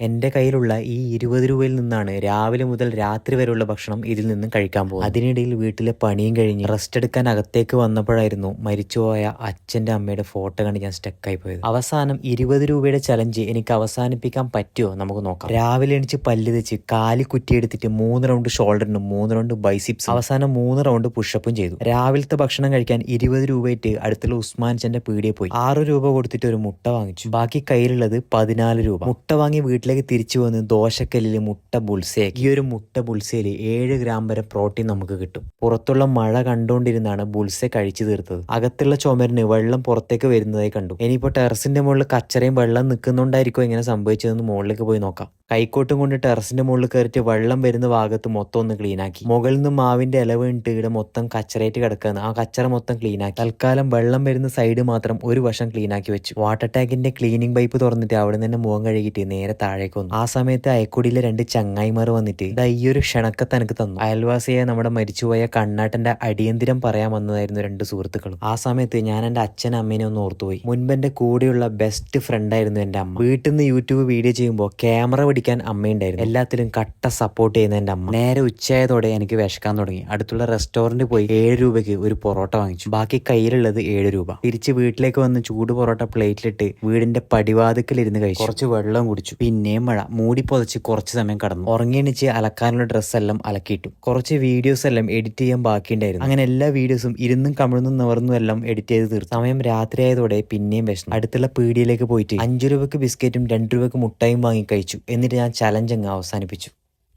എന്റെ കയ്യിലുള്ള ഈ ഇരുപത് രൂപയിൽ നിന്നാണ് രാവിലെ മുതൽ രാത്രി വരെയുള്ള ഭക്ഷണം ഇതിൽ നിന്നും കഴിക്കാൻ പോകുന്നത്. അതിനിടയിൽ വീട്ടിലെ പണിയും കഴിഞ്ഞ് റെസ്റ്റ് എടുക്കാൻ അകത്തേക്ക് വന്നപ്പോഴായിരുന്നു മരിച്ചുപോയ അച്ഛന്റെ അമ്മയുടെ ഫോട്ടോ കണ്ട് ഞാൻ സ്റ്റക്കായി പോയത്. അവസാനം ഇരുപത് രൂപയുടെ ചലഞ്ച് എനിക്ക് അവസാനിപ്പിക്കാൻ പറ്റുമോ നമുക്ക് നോക്കാം. രാവിലെ എണിച്ച് പല്ല് തെച്ച് കാൽ കുറ്റിയെടുത്തിട്ട് മൂന്ന് റൗണ്ട് ഷോൾഡറിനും മൂന്ന് റൗണ്ട് ബൈസിപ്സ് അവസാനം മൂന്ന് റൗണ്ട് പുഷപ്പും ചെയ്തു. രാവിലത്തെ ഭക്ഷണം കഴിക്കാൻ ഇരുപത് രൂപയിട്ട് അടുത്തുള്ള ഉസ്മാൻ ചെന്റെ പീടിയെ പോയി. ആറ് രൂപ കൊടുത്തിട്ട് ഒരു മുട്ട വാങ്ങിച്ചു. ബാക്കി കയ്യിലുള്ളത് പതിനാല് രൂപ. മുട്ട വാങ്ങി വീട്ടിലേക്ക് തിരിച്ചു വന്ന് ദോശക്കല്ലിൽ മുട്ട ബുൾസയാക്കി ഈ ഒരു മുട്ട ബുൾസയിൽ ഏഴ് ഗ്രാം വരെ പ്രോട്ടീൻ നമുക്ക് കിട്ടും. പുറത്തുള്ള മഴ കണ്ടുകൊണ്ടിരുന്നാണ് ബുൾസെ കഴിച്ചു തീർത്തത്. അകത്തുള്ള ചുമരിന് വെള്ളം പുറത്തേക്ക് വരുന്നതായി കണ്ടു. ഇനിയിപ്പോ ടെറസിന്റെ മുകളിൽ കച്ചറയും വെള്ളം നിൽക്കുന്നുണ്ടായിരിക്കും ഇങ്ങനെ സംഭവിച്ചതെന്ന് മുകളിലേക്ക് പോയി നോക്കാം. കൈക്കോട്ടും കൊണ്ട് ടെറസിന്റെ മുകളിൽ കയറിയിട്ട് വെള്ളം വരുന്ന ഭാഗത്ത് മൊത്തം ഒന്ന് ക്ലീനാക്കി മുകളിൽ നിന്ന് മാവിന്റെ ഇല വീണിട്ട് മൊത്തം കച്ചറയിട്ട് കിടക്കുന്ന ആ കച്ചറ മൊത്തം ക്ലീനാക്കി തൽക്കാലം വെള്ളം വരുന്ന സൈഡ് മാത്രം ഒരു വശം ക്ലീനാക്കി വെച്ചു. വാട്ടർ ടാങ്കിന്റെ ക്ലീനിങ് പൈപ്പ് തുറന്നിട്ട് അവിടെ നിന്ന് മുഖം കഴുകിയിട്ട് നേരെ താഴേക്ക് വന്നു. ആ സമയത്ത് അയക്കുടിയിലെ രണ്ട് ചങ്ങായിമാർ വന്നിട്ട് ഇതാ ഈ ഒരു ക്ഷണക്കെ തനിക്ക് തന്നു. അയൽവാസിയെ നമ്മുടെ മരിച്ചുപോയ കണ്ണാട്ടന്റെ അടിയന്തിരം പറയാൻ വന്നതായിരുന്നു രണ്ട് സുഹൃത്തുക്കളും. ആ സമയത്ത് ഞാൻ എന്റെ അച്ഛനും അമ്മേനെ ഒന്ന് ഓർത്തുപോയി. മുൻപ് കൂടെയുള്ള ബെസ്റ്റ് ഫ്രണ്ടായിരുന്നു എന്റെ അമ്മ. വീട്ടിൽ നിന്ന് യൂട്യൂബ് വീഡിയോ ചെയ്യുമ്പോൾ ക്യാമറ പിടിക്കാൻ അമ്മയുണ്ടായിരുന്നു. എല്ലാത്തിലും കട്ട സപ്പോർട്ട് ചെയ്യുന്ന എന്റെ അമ്മ. നേരെ ഉച്ചയായതോടെ എനിക്ക് വിശക്കാൻ തുടങ്ങി. അടുത്തുള്ള റെസ്റ്റോറന്റ് പോയി ഏഴ് രൂപയ്ക്ക് ഒരു പൊറോട്ട വാങ്ങിച്ചു. ബാക്കി കയ്യിലുള്ളത് ഏഴ് രൂപ. തിരിച്ച് വീട്ടിലേക്ക് വന്ന് ചൂട് പൊറോട്ട പ്ലേറ്റിലിട്ട് വീടിന്റെ പടിവാതിക്കലിരുന്ന് കഴിച്ചു. കുറച്ച് വെള്ളം കുടിച്ചു. പിന്നെയും മഴ. മൂടി പൊതച്ച് കുറച്ച് സമയം കടന്നു. ഉറങ്ങിയണിച്ച് അലക്കാനുള്ള ഡ്രസ്സെല്ലാം അലക്കിയിട്ടു. കുറച്ച് വീഡിയോസ് എല്ലാം എഡിറ്റ് ചെയ്യാൻ ബാക്കിയുണ്ടായിരുന്നു. അങ്ങനെ എല്ലാ വീഡിയോസും ഇരുന്നും കമിഴ്ന്നും നിവർന്നും എല്ലാം എഡിറ്റ് ചെയ്ത് തീർത്തു. സമയം രാത്രി ആയതോടെ പിന്നെയും വിശന്നു. അടുത്തുള്ള പീടിയിലേക്ക് പോയിട്ട് അഞ്ചു രൂപയ്ക്ക് ബിസ്ക്കറ്റും രണ്ടു രൂപയ്ക്ക് മുട്ടയും വാങ്ങി കഴിച്ചു. എന്നിട്ട് ഞാൻ ചലഞ്ച് അങ്ങ് അവസാനിപ്പിച്ചു.